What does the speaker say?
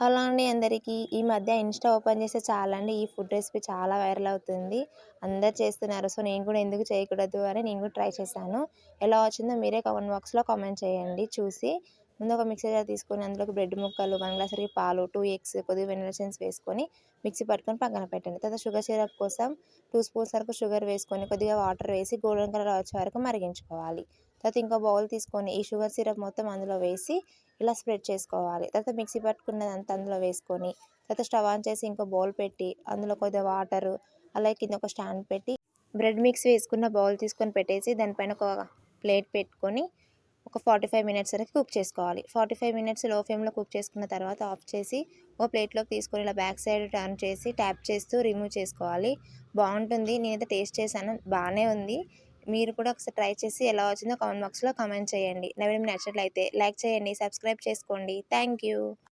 Hello అండి అందరికీ. ఈ మధ్య ఇన్స్టా ఓపెన్ చేస్తే చాలండి. ఈ ఫుడ్ రెసిపీ చాలా వైరల్ అవుతుంది. అందరు చేస్తున్నారు. సో నేను కూడా ఎందుకు చేయకూడదు అని నేను కూడా ట్రై చేశాను. ఎలా వచ్చిందో మీరే కామెంట్ బాక్స్లో కామెంట్ చేయండి. చూసి ముందు ఒక మిక్సీ జార్ తీసుకొని అందులోకి బ్రెడ్ ముక్కలు వన్ గ్లాస్ వరకు పాలు టూ ఎగ్స్ కొద్దిగా వెనిలా సెన్స్ వేసుకొని మిక్సీ పట్టుకొని పక్కన పెట్టండి. తర్వాత షుగర్ సిరప్ కోసం టూ స్పూన్స్ వరకు షుగర్ వేసుకొని కొద్దిగా వాటర్ వేసి గోల్డెన్ కలర్ వచ్చే వరకు మరిగించుకోవాలి. తర్వాత ఇంకో బౌల్ తీసుకొని ఈ షుగర్ సిరప్ మొత్తం అందులో వేసి ఇలా స్ప్రెడ్ చేసుకోవాలి. తర్వాత మిక్సీ పట్టుకున్నదంతా అందులో వేసుకొని తర్వాత స్టవ్ ఆన్ చేసి ఇంకో బౌల్ పెట్టి అందులో కొద్దిగా వాటర్ అలాగే కింద ఒక స్టాండ్ పెట్టి బ్రెడ్ మిక్స్ వేసుకున్న బౌల్ తీసుకొని పెట్టేసి దానిపైన ఒక ప్లేట్ పెట్టుకొని ఒక ఫార్టీ ఫైవ్ మినిట్స్ వరకు కుక్ చేసుకోవాలి. ఫార్టీ ఫైవ్ మినిట్స్లో ఫ్లేమ్లో కుక్ చేసుకున్న తర్వాత ఆఫ్ చేసి ఓ ప్లేట్లోకి తీసుకొని ఇలా బ్యాక్ సైడ్ టర్న్ చేసి ట్యాప్ చేస్తూ రిమూవ్ చేసుకోవాలి. బాగుంటుంది. నేనైతే టేస్ట్ చేశాను. బాగానే ఉంది. మీరు కూడా ఒకసారి ట్రై చేసి ఎలా వచ్చిందో కామెంట్ బాక్స్లో కామెంట్ చేయండి. నా వీడియో నచ్చినట్లయితే లైక్ చేయండి సబ్స్క్రైబ్ చేసుకోండి. Thank you.